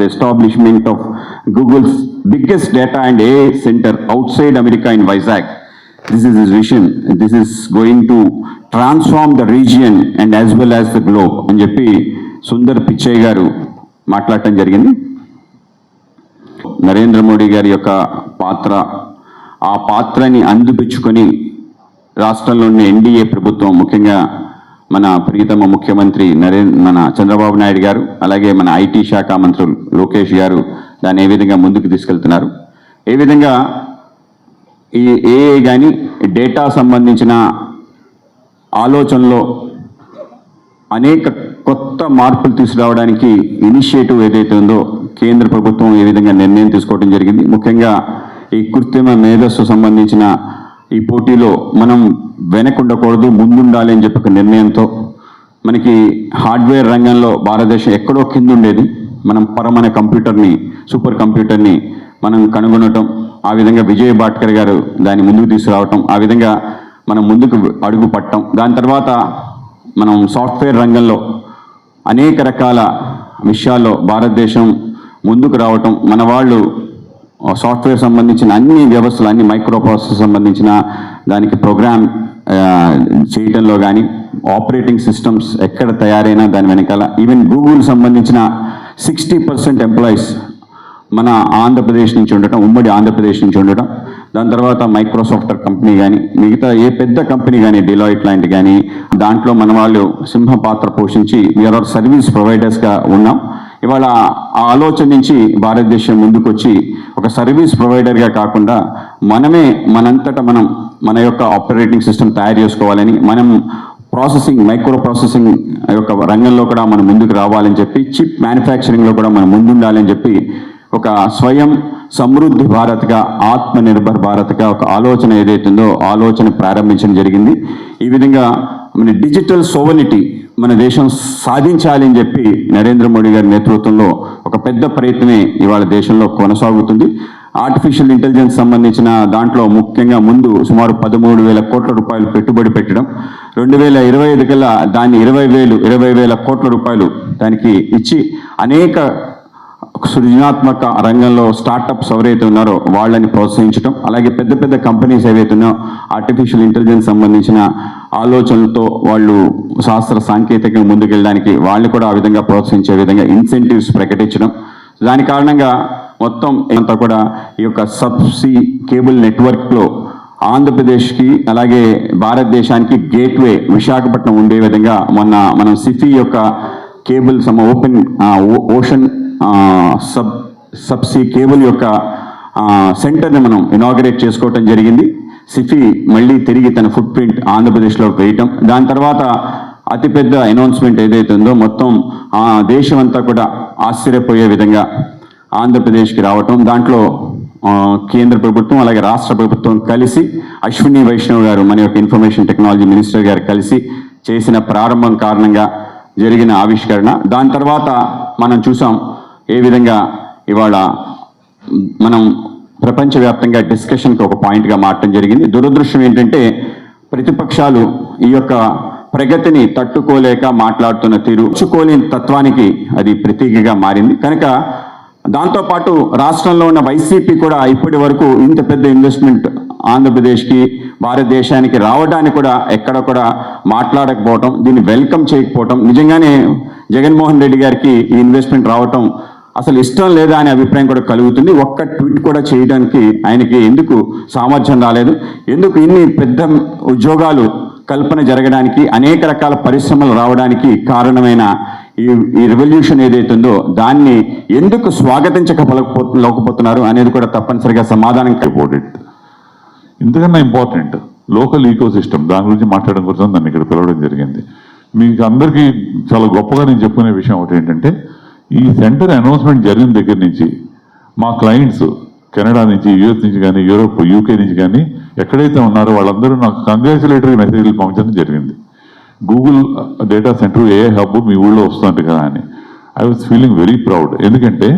the establishment of Google's biggest data and AI center outside America in Vizag. This is his vision. This is going to transform the region and as well as the globe అని చెప్పి సుందర్ పిచ్చయ్య గారు మాట్లాడటం జరిగింది నరేంద్ర మోడీ గారి యొక్క పాత్ర ఆ పాత్రని అందిపుచ్చుకొని రాష్ట్రంలో ఉన్న ఎన్డీఏ ప్రభుత్వం ముఖ్యంగా మన ప్రీతమ ముఖ్యమంత్రి నరేంద్ర మన చంద్రబాబు నాయుడు గారు అలాగే మన ఐటీ శాఖ మంత్రులు లోకేష్ గారు దాన్ని ఏ విధంగా ముందుకు తీసుకెళ్తున్నారు? ఏ విధంగా ఈ ఏఐ కానీ డేటా సంబంధించిన ఆలోచనలో అనేక కొత్త మార్పులు తీసుకురావడానికి ఇనిషియేటివ్ ఏదైతే ఉందో కేంద్ర ప్రభుత్వం ఏ విధంగా నిర్ణయం తీసుకోవడం జరిగింది? ముఖ్యంగా ఈ కృత్రిమ మేధస్సు సంబంధించిన ఈ పోటీలో మనం వెనకుండకూడదు ముందుండాలి అని చెప్పి ఒక నిర్ణయంతో మనకి హార్డ్వేర్ రంగంలో భారతదేశం ఎక్కడో కింద ఉండేది మనం పరమైన కంప్యూటర్ని సూపర్ కంప్యూటర్ని మనం కనుగొనటం ఆ విధంగా విజయ్ భాట్కర్ గారు దాన్ని ముందుకు తీసుకురావటం ఆ విధంగా మనం ముందుకు అడుగు పట్టడం. దాని తర్వాత మనం సాఫ్ట్వేర్ రంగంలో అనేక రకాల విషయాల్లో భారతదేశం ముందుకు రావటం. మన వాళ్ళు సాఫ్ట్వేర్ సంబంధించిన అన్ని వ్యవస్థలు అన్ని మైక్రో ప్రాసెస్ సంబంధించిన దానికి ప్రోగ్రామ్ చేయటంలో కానీ ఆపరేటింగ్ సిస్టమ్స్ ఎక్కడ తయారైనా దాని వెనకాల ఈవెన్ గూగుల్ సంబంధించిన సిక్స్టీ పర్సెంట్ ఎంప్లాయీస్ మన ఆంధ్రప్రదేశ్ నుంచి ఉండటం ఉమ్మడి ఆంధ్రప్రదేశ్ నుంచి ఉండటం దాని తర్వాత మైక్రోసాఫ్ట్ కంపెనీ కానీ మిగతా ఏ పెద్ద కంపెనీ కానీ డిలాయిట్ లాంటి కానీ దాంట్లో మన వాళ్ళు సింహ పాత్ర పోషించి వీఆర్ ఆర్ సర్వీస్ ప్రొవైడర్స్గా ఉన్నాం. ఇవాళ ఆ ఆలోచన నుంచి భారతదేశం ముందుకొచ్చి ఒక సర్వీస్ ప్రొవైడర్గా కాకుండా మనమే మనంతట మనం మన యొక్క ఆపరేటింగ్ సిస్టమ్ తయారు చేసుకోవాలని మనం ప్రాసెసింగ్ మైక్రో ప్రాసెసింగ్ యొక్క రంగంలో కూడా మనం ముందుకు రావాలని చెప్పి చిప్ మ్యానుఫ్యాక్చరింగ్లో కూడా మనం ముందుండాలని చెప్పి ఒక స్వయం సమృద్ధి భారత్గా ఆత్మ నిర్భర్ భారత్గా ఒక ఆలోచన ఏదైతుందో ఆలోచన ప్రారంభించడం జరిగింది. ఈ విధంగా మన డిజిటల్ సోవనిటీ మన దేశం సాధించాలి అని చెప్పి నరేంద్ర మోడీ గారి నేతృత్వంలో ఒక పెద్ద ప్రయత్నమే ఇవాళ దేశంలో కొనసాగుతుంది. ఆర్టిఫిషియల్ ఇంటెలిజెన్స్ సంబంధించిన దాంట్లో ముఖ్యంగా ముందు సుమారు పదమూడు వేల కోట్ల రూపాయలు పెట్టుబడి పెట్టడం రెండు వేల ఇరవై ఐదు కల్లా దాన్ని ఇరవై వేలు ఇరవై వేల కోట్ల రూపాయలు దానికి ఇచ్చి అనేక సృజనాత్మక రంగంలో స్టార్టప్స్ ఎవరైతే ఉన్నారో వాళ్ళని ప్రోత్సహించడం అలాగే పెద్ద పెద్ద కంపెనీస్ ఏవైతే ఉన్నాయో ఆర్టిఫిషియల్ ఇంటెలిజెన్స్ సంబంధించిన ఆలోచనలతో వాళ్ళు శాస్త్ర సాంకేతికంగా ముందుకెళ్ళడానికి వాళ్ళని కూడా ఆ విధంగా ప్రోత్సహించే విధంగా ఇన్సెంటివ్స్ ప్రకటించడం. దాని కారణంగా మొత్తం అంతా కూడా ఈ యొక్క సబ్సీ కేబుల్ నెట్వర్క్లో ఆంధ్రప్రదేశ్కి అలాగే భారతదేశానికి గేట్వే విశాఖపట్నం ఉండే విధంగా మొన్న మనం సిఫీ యొక్క కేబుల్ సమ open ocean sub subsea cable యొక్క సెంటర్ని మనం ఇనాగరేట్ చేసుకోవటం జరిగింది. సిఫీ మళ్ళీ తిరిగి తన ఫుట్ ప్రింట్ ఆంధ్రప్రదేశ్లో వేయటం. దాని తర్వాత అతిపెద్ద అనౌన్స్మెంట్ ఏదైతే ఉందో మొత్తం ఆ దేశం అంతా కూడా ఆశ్చర్యపోయే విధంగా ఆంధ్రప్రదేశ్కి రావటం. దాంట్లో కేంద్ర ప్రభుత్వం అలాగే రాష్ట్ర ప్రభుత్వం కలిసి అశ్విని వైష్ణవ్ గారు మన యొక్క ఇన్ఫర్మేషన్ టెక్నాలజీ మినిస్టర్ గారు కలిసి చేసిన ప్రారంభం కారణంగా జరిగిన ఆవిష్కరణ. దాని తర్వాత మనం చూసాం ఏ విధంగా ఇవాళ మనం ప్రపంచవ్యాప్తంగా డిస్కషన్కి ఒక పాయింట్గా మారటం జరిగింది. దురదృష్టం ఏంటంటే ప్రతిపక్షాలు ఈ యొక్క ప్రగతిని తట్టుకోలేక మాట్లాడుతున్న తీరు చుకోలేని తత్వానికి అది ప్రతీకగా మారింది. కనుక దాంతోపాటు రాష్ట్రంలో ఉన్న వైసీపీ కూడా ఇప్పటి వరకు ఇంత పెద్ద ఇన్వెస్ట్మెంట్ ఆంధ్రప్రదేశ్కి భారతదేశానికి రావడానికి కూడా ఎక్కడ కూడా మాట్లాడకపోవటం దీన్ని వెల్కమ్ చేయకపోవటం నిజంగానే జగన్మోహన్ రెడ్డి గారికి ఈ ఇన్వెస్ట్మెంట్ రావటం అసలు ఇష్టం లేదా అనే అభిప్రాయం కూడా కలుగుతుంది. ఒక్క ట్వీట్ కూడా చేయడానికి ఆయనకి ఎందుకు సామర్థ్యం రాలేదు. ఎందుకు ఇన్ని పెద్ద ఉద్యోగాలు కల్పన జరగడానికి అనేక రకాల పరిశ్రమలు రావడానికి కారణమైన ఈ ఈ రెవల్యూషన్ ఏదైతుందో దాన్ని ఎందుకు స్వాగతించకపోలేకపోతున్నారు అనేది కూడా తప్పనిసరిగా సమాధానం ఇంపార్టెంట్ ఇంతకన్నా ఇంపార్టెంట్ లోకల్ ఈకో సిస్టమ్ దాని గురించి మాట్లాడడం కోసం నన్ను ఇక్కడ పిలవడం జరిగింది. మీకు అందరికీ చాలా గొప్పగా నేను చెప్పుకునే విషయం ఒకటి ఏంటంటే ఈ సెంటర్ అనౌన్స్మెంట్ జరిగిన దగ్గర నుంచి మా క్లయింట్స్ కెనడా నుంచి యూఎస్ నుంచి కానీ యూరోప్ యూకే నుంచి కానీ ఎక్కడైతే ఉన్నారో వాళ్ళందరూ నాకు కంగ్రాచులేటరీ మెసేజ్లు పంపించడం జరిగింది. Google data centre a hub మీ ఊళ్ళో వస్తుంది కదా అని. I was feeling very proud ఎందుకంటే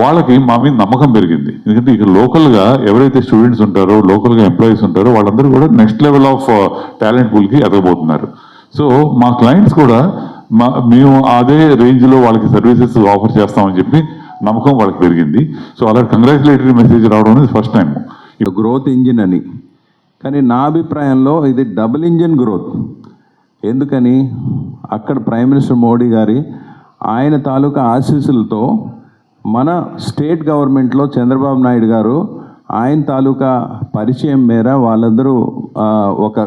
వాళ్ళకి మా మీద నమ్మకం పెరిగింది. ఎందుకంటే ఇక్కడ లోకల్గా ఎవరైతే స్టూడెంట్స్ ఉంటారో లోకల్గా ఎంప్లాయీస్ ఉంటారో వాళ్ళందరూ కూడా నెక్స్ట్ లెవెల్ ఆఫ్ టాలెంట్ పూల్కి ఎదగబోతున్నారు. సో మా క్లయింట్స్ కూడా మా మేము అదే రేంజ్లో వాళ్ళకి సర్వీసెస్ ఆఫర్ చేస్తామని చెప్పి నమ్మకం వాళ్ళకి పెరిగింది. సో అలా కంగ్రాచులేటరీ మెసేజ్ రావడం అనేది ఫస్ట్ టైం గ్రోత్ ఇంజిన్ అని. కానీ నా అభిప్రాయంలో ఇది డబుల్ ఇంజిన్ గ్రోత్ ఎందుకని? అక్కడ ప్రైమ్ మినిస్టర్ మోడీ గారి ఆయన తాలూకా ఆశీస్సులతో మన స్టేట్ గవర్నమెంట్లో చంద్రబాబు నాయుడు గారు ఆయన తాలూకా పరిచయం మేర వాళ్ళందరూ ఒక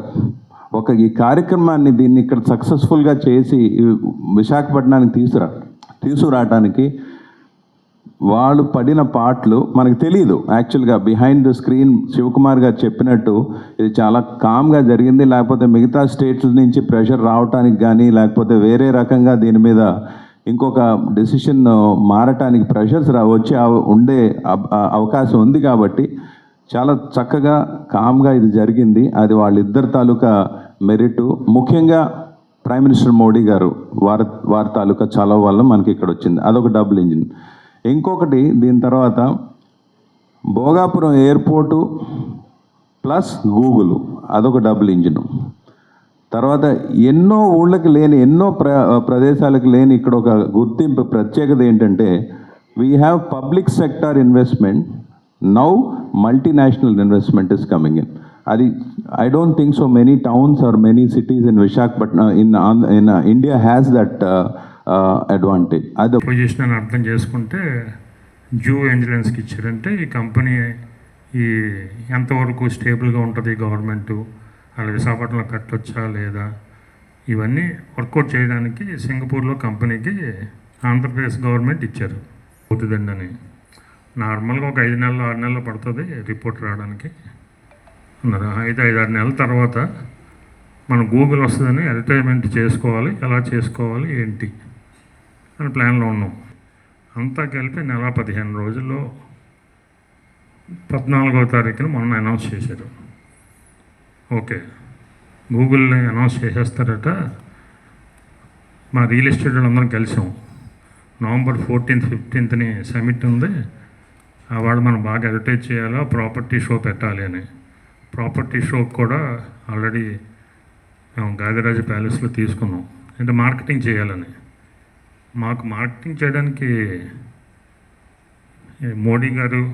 ఒక ఈ కార్యక్రమాన్ని దీన్ని ఇక్కడ సక్సెస్ఫుల్గా చేసి విశాఖపట్నానికి తీసుకురా తీసుకురావటానికి వాళ్ళు పడిన పాటలు మనకు తెలియదు యాక్చువల్గా బిహైండ్ ద స్క్రీన్ శివకుమార్ గారు చెప్పినట్టు ఇది చాలా కామ్గా జరిగింది. లేకపోతే మిగతా స్టేట్స్ నుంచి ప్రెషర్ రావటానికి కానీ లేకపోతే వేరే రకంగా దీని మీద ఇంకొక డెసిషన్ మారటానికి ప్రెషర్స్ రా వచ్చే ఉండే అవకాశం ఉంది కాబట్టి చాలా చక్కగా కామ్గా ఇది జరిగింది. అది వాళ్ళిద్దరి తాలూకా మెరిట్. ముఖ్యంగా ప్రైమ్ మినిస్టర్ మోడీ గారు వారి వారి తాలూకా చలవ వల్ల మనకి ఇక్కడ వచ్చింది. అదొక డబుల్ ఇంజిన్. ఇంకొకటి దీని తర్వాత భోగాపురం ఎయిర్పోర్టు ప్లస్ గూగుల్. అదొక డబుల్ ఇంజిన్. తర్వాత ఎన్నో ఊళ్ళకి లేని ఎన్నో ప్ర ప్రదేశాలకు లేని ఇక్కడ ఒక గుర్తింపు ప్రత్యేకత ఏంటంటే we have public sector investment now multinational investment is coming in అది I don't think so many towns or many cities in Visakhapatnam in in India has that advantage అది పొజిషన్ అని అర్థం చేసుకుంటే జూ ఏంజలెన్స్కి ఇచ్చారంటే ఈ కంపెనీ ఈ ఎంతవరకు స్టేబుల్గా ఉంటుంది గవర్నమెంట్ అలా విశాఖపట్నంలో కట్టొచ్చా లేదా? ఇవన్నీ వర్కౌట్ చేయడానికి సింగపూర్లో కంపెనీకి ఆంధ్రప్రదేశ్ గవర్నమెంట్ ఇచ్చారు. అవుతుందండి అని నార్మల్గా ఒక ఐదు నెలలు ఆరు నెలలు పడుతుంది రిపోర్ట్ రావడానికి. అన్నారు ఐదు ఐదు ఆరు నెలల తర్వాత మన గూగుల్ వస్తుందని అడ్వర్టైజ్మెంట్ చేసుకోవాలి ఎలా చేసుకోవాలి ఏంటి అని ప్లాన్లో ఉన్నాం. అంతా కలిపి నెల పదిహేను రోజుల్లో పద్నాలుగో తారీఖున మొన్న అనౌన్స్ చేశారు. ఓకే. గూగుల్ని అనౌన్స్ చేసేస్తారట. మా రియల్ ఎస్టేట్ వాళ్ళందరం కలిసాం. నవంబర్ ఫోర్టీన్త్ ఫిఫ్టీన్త్ని సమిట్ ఉంది. వాళ్ళు మనం బాగా అడ్వర్టైజ్ చేయాలో ప్రాపర్టీ షో పెట్టాలి అని. ప్రాపర్టీ షో కూడా ఆల్రెడీ మేము గాదిరాజు ప్యాలెస్లో తీసుకున్నాం. అంటే మార్కెటింగ్ చేయాలని. మాకు మార్కెటింగ్ చేయడానికి మోడీ గారు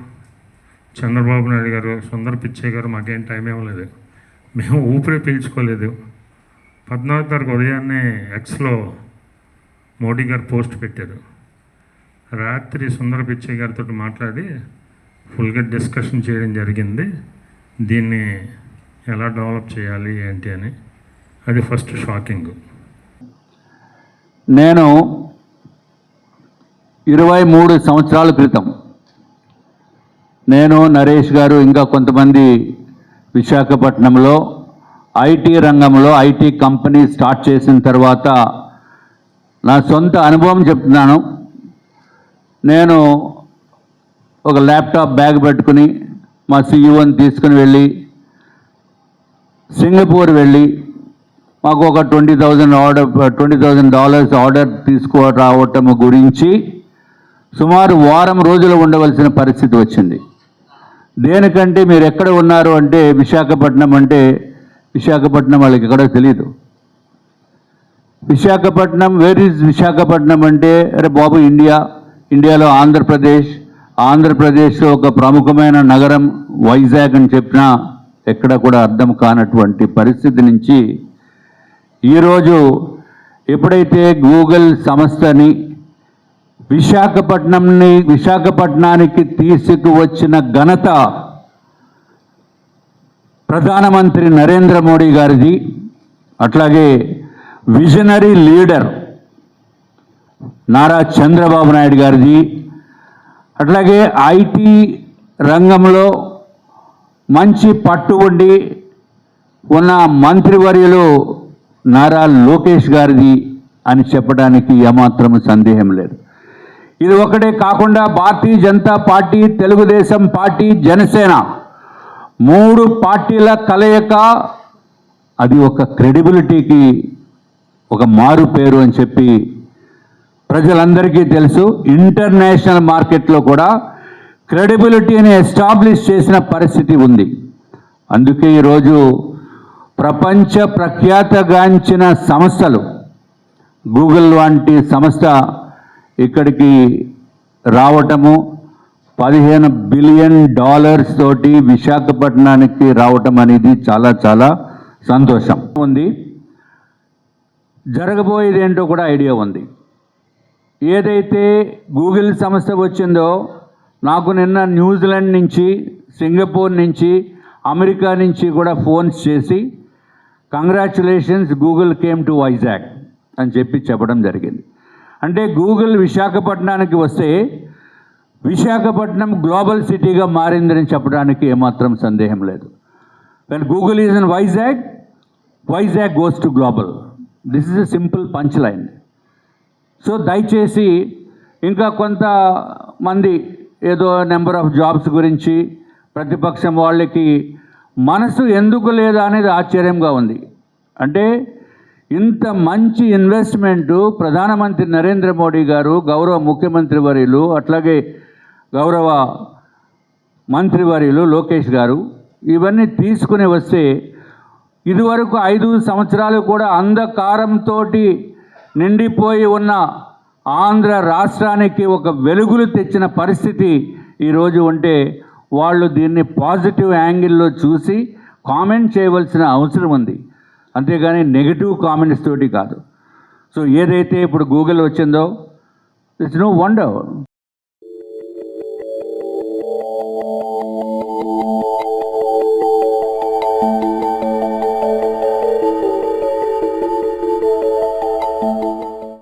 చంద్రబాబు నాయుడు గారు సుందర్ పిచ్చయ్య గారు మాకేం టైం ఇవ్వలేదు. మేము ఊపిరి పీల్చుకోలేదు. పద్నాలుగు తారీఖు ఉదయాన్నే ఎక్స్లో మోడీ గారు పోస్ట్ పెట్టారు. రాత్రి సుందర పిచ్చయ్య గారితో మాట్లాడి ఫుల్గా డిస్కషన్ చేయడం జరిగింది. దీన్ని ఎలా డెవలప్ చేయాలి ఏంటి అని. అది ఫస్ట్ షాకింగ్. నేను ఇరవై మూడు సంవత్సరాల క్రితం నేను నరేష్ గారు ఇంకా కొంతమంది విశాఖపట్నంలో ఐటీ రంగంలో ఐటీ కంపెనీ స్టార్ట్ చేసిన తర్వాత నా సొంత అనుభవం చెప్తున్నాను. నేను ఒక ల్యాప్టాప్ బ్యాగ్ పెట్టుకుని మా సీఈఓని తీసుకుని వెళ్ళి సింగపూర్ వెళ్ళి మాకు ఒక twenty thousand order twenty thousand dollars order తీసుకో రావటం గురించి సుమారు వారం రోజులు ఉండవలసిన పరిస్థితి వచ్చింది. దేనికంటే మీరు ఎక్కడ ఉన్నారు అంటే విశాఖపట్నం అంటే విశాఖపట్నం వాళ్ళకి ఎక్కడో తెలియదు విశాఖపట్నం వేర్ ఈజ్ విశాఖపట్నం అంటే అరే బాబు ఇండియా ఇండియాలో ఆంధ్రప్రదేశ్ ఆంధ్రప్రదేశ్లో ఒక ప్రముఖమైన నగరం వైజాగ్ అని చెప్పినా ఎక్కడ కూడా అర్థం కానటువంటి పరిస్థితి నుంచి ఈరోజు ఎప్పుడైతే గూగుల్ సంస్థని విశాఖపట్నంని విశాఖపట్నానికి తీసుకువచ్చిన ఘనత ప్రధానమంత్రి నరేంద్ర మోడీ గారిది అట్లాగే విజనరీ లీడర్ నారా చంద్రబాబు నాయుడు గారిది అట్లాగే ఐటీ రంగంలో మంచి పట్టు ఉండి ఉన్న మంత్రివర్యులు నారా లోకేష్ గారిది అని చెప్పడానికి ఏమాత్రం సందేహం లేదు. ఇది ఒకటే కాకుండా భారతీయ జనతా పార్టీ తెలుగుదేశం పార్టీ జనసేన మూడు పార్టీల కలయిక అది ఒక క్రెడిబిలిటీకి ఒక మారు పేరు అని చెప్పి ప్రజలందరికీ తెలుసు ఇంటర్నేషనల్ మార్కెట్లో కూడా క్రెడిబిలిటీని ఎస్టాబ్లిష్ చేసిన పరిస్థితి ఉంది. అందుకే ఈరోజు ప్రపంచ ప్రఖ్యాతగాంచిన సంస్థలు గూగుల్ వంటి సంస్థ ఇక్కడికి రావటము పదిహేను బిలియన్ డాలర్స్ తోటి విశాఖపట్నానికి రావటం అనేది చాలా చాలా సంతోషం. ఉంది. జరగబోయేది ఏంటో కూడా ఐడియా ఉంది. ఏదైతే గూగుల్ సంస్థ వచ్చిందో నాకు నిన్న న్యూజిలాండ్ నుంచి సింగపూర్ నుంచి అమెరికా నుంచి కూడా ఫోన్స్ చేసి congratulations Google came to Vizag అని చెప్పి చెప్పడం జరిగింది. అంటే గూగుల్ విశాఖపట్నానికి వస్తే విశాఖపట్నం గ్లోబల్ సిటీగా మారిందని చెప్పడానికి ఏమాత్రం సందేహం లేదు. When Google is in Vizag Vizag goes to global this is a simple punch line so దయచేసి ఇంకా కొంతమంది ఏదో నెంబర్ ఆఫ్ జాబ్స్ గురించి ప్రతిపక్షం వాళ్ళకి మనసు ఎందుకు లేదా అనేది ఆశ్చర్యంగా ఉంది. అంటే ఇంత మంచి ఇన్వెస్ట్మెంటు ప్రధానమంత్రి నరేంద్ర మోడీ గారు గౌరవ ముఖ్యమంత్రి వర్యులు అట్లాగే గౌరవ మంత్రివర్యులు లోకేష్ గారు ఇవన్నీ తీసుకుని వస్తే ఇదివరకు ఐదు సంవత్సరాలు కూడా అంధకారంతో నిండిపోయి ఉన్న ఆంధ్ర రాష్ట్రానికి ఒక వెలుగులు తెచ్చిన పరిస్థితి ఈరోజు ఉంటే వాళ్ళు దీన్ని పాజిటివ్ యాంగిల్లో చూసి కామెంట్ చేయవలసిన అవసరం ఉంది. అంతేగాని నెగిటివ్ కామెంట్స్ తోటి కాదు. సో ఏదైతే ఇప్పుడు గూగుల్ వచ్చిందో ఇట్స్ నో వండర్.